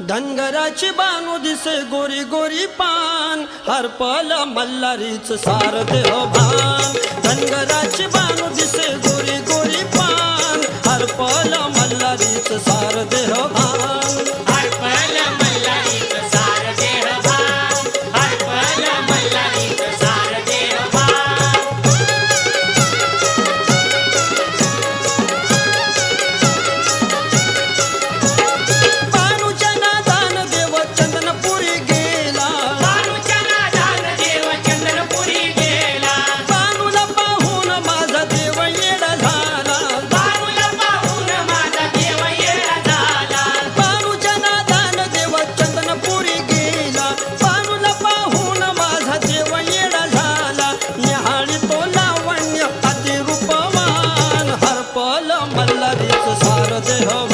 धनगराची बानू दिसे गोरी गोरी पान हरपल मल्हारीच सार देह भान. धनगराची बानू दिसे गोरी गोरी पान हरपल मल्हारीच सार देह भान. হবে